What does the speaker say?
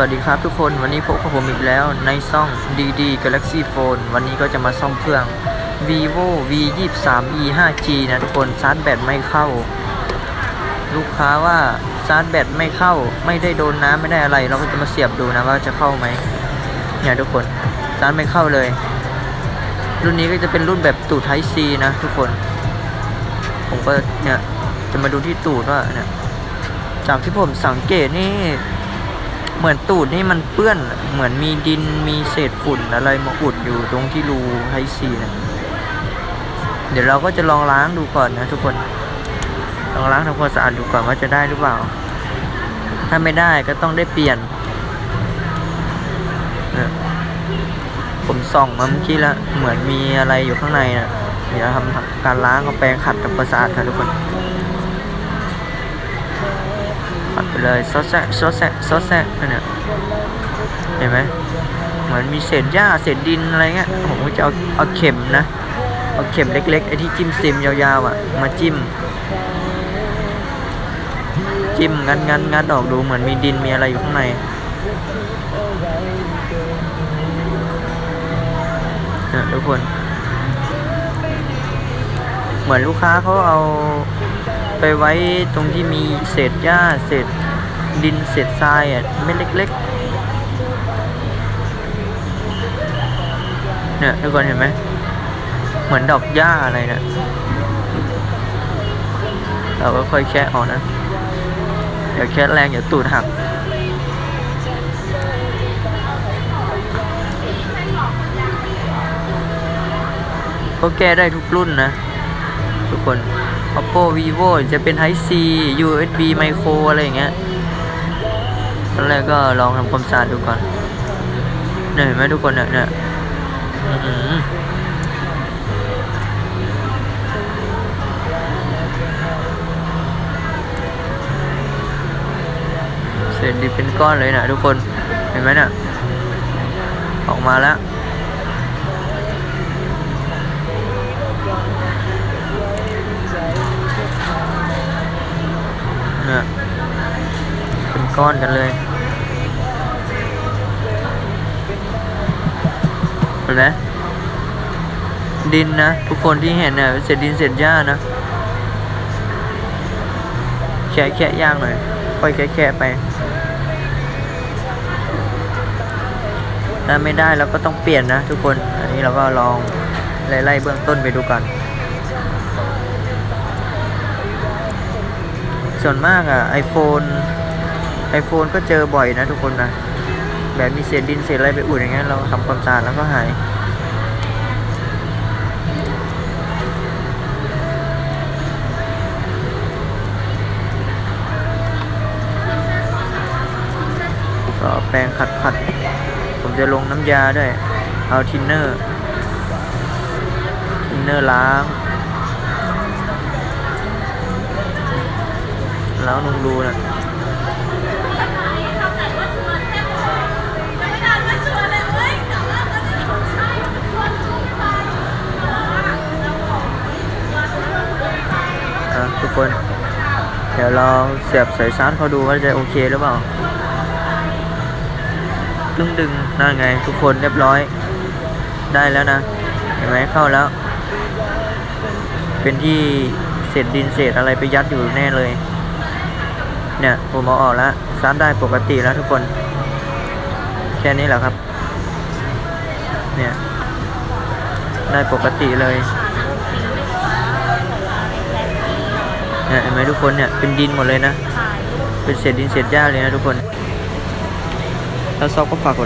วัสดีครับทุกคนวันนี้พบกับผมอีกแล้วในซ่อง DD Galaxy Phone วันนี้ก็จะมาซ่อมเครื่อง vivo v 2 3 e 5 g นะทุกคนชาร์จแบตไม่เข้า ลูกค้าว่าชาร์จแบตไม่เข้า ไม่ได้โดนน้ำไม่ได้อะไร เราก็จะมาเสียบดูนะว่าจะเข้าไหมเนี่ยทุกคนชาร์จไม่เข้าเลย รุ่นนี้ก็จะเป็นรุ่นแบบตูด Type C นะทุกคน ผมก็เนี่ยจะมาดูที่ตูดว่าเนี่ยจากที่ผมสังเกตนี่ เหมือนตูดนี่มันเปื้อน เหมือนมีดินมีเศษฝุ่นอะไรมาอุดอยู่ตรงที่รูไทซีนะเดี๋ยวเราก็จะลองล้างดูก่อนนะทุกคน ลองล้างทำความสะอาดดูก่อนว่าจะได้หรือเปล่า ถ้าไม่ได้ก็ต้องได้เปลี่ยน ผมส่องมาเมื่อกี้แล้วเหมือนมีอะไรอยู่ข้างในนะเดี๋ยวทำการล้างเอาแปรงขัดทำความสะอาดครับทุกคน เลยซอสแซะซอสแซะซอสแซะนั่นเนี่ยเห็นไหมเหมือนมีเศษหญ้าเศษดินอะไรเงี้ยผมก็จะเอาเอาเข็มนะเอาเข็มเล็กๆไอ้ที่จิ้มซิมยาวๆอะ มาจิ้ม จิ้มงัดงัดงัดออกดูเหมือนมีดินมีอะไรอยู่ข้างในนี่ทุกคน เหมือนลูกค้าเขาเอาไปไว้ตรงที่มีเศษหญ้าเศษ ดินเศษทรายอะเม็ดเล็กๆ เนี่ยทุกคนเห็นไหม เหมือนดอกหญ้าอะไรเนี่ย เราก็ค่อยแค่ออกนะเดี๋ยวแค่แรงเดี๋ยวตูดหักก็แก้ได้ทุกรุ่นนะ ทุกคน oppo vivo จะเป็น type c usb micro อะไรอย่างเงี้ย ตอนแรกก็ลองทำความสะอาดดูก่อนเนี่ยเห็นไหมทุกคนเนี่ยเนี่ยอื้อหือเศษดิบเป็นก้อนเลยนะทุกคน เห็นไหมเนี่ยออกมาแล้วเนี่ยเป็นก้อนกันเลย เห็นไหมดินนะทุกคนที่เห็นเนี่ยเศษดินเศษหญ้านะแค่แค่ย่างหน่อยค่อยแค่แค่ไปถ้าไม่ได้เราก็ต้องเปลี่ยนนะทุกคน อันนี้เราก็ลองไล่ๆเบื้องต้นไปดูกัน ส่วนมากอะ iPhone iPhone ก็เจอบ่อยนะทุกคนนะ แบบมีเศษดินเศษอะไรไปอุดอย่างเงี้ยเราทำความสะอาดแล้วก็หาย ก็แปรงขัดขัด ผมจะลงน้ำยาด้วย เอาทินเนอร์ ทินเนอร์ล้าง แล้วลงดูนะ ทุกคน เดี๋ยวลองเสียบสายชาร์จเขาดูว่าจะโอเคหรือเปล่าดึงดึงนั่นไง ทุกคนเรียบร้อย ได้แล้วนะ เห็นไหมเข้าแล้ว เป็นที่เศษดินเศษอะไรไปยัดอยู่แน่เลย เนี่ยผมเอาออกแล้วชาร์จได้ปกติแล้วทุกคน แค่นี้แหละครับ เนี่ย ได้ปกติเลย เนี่ยเห็นไหมทุกคนเนี่ยเป็นดินหมดเลยนะ เป็นเศษดินเศษหญ้าเลยนะทุกคน ถ้าชอบก็ฝากกด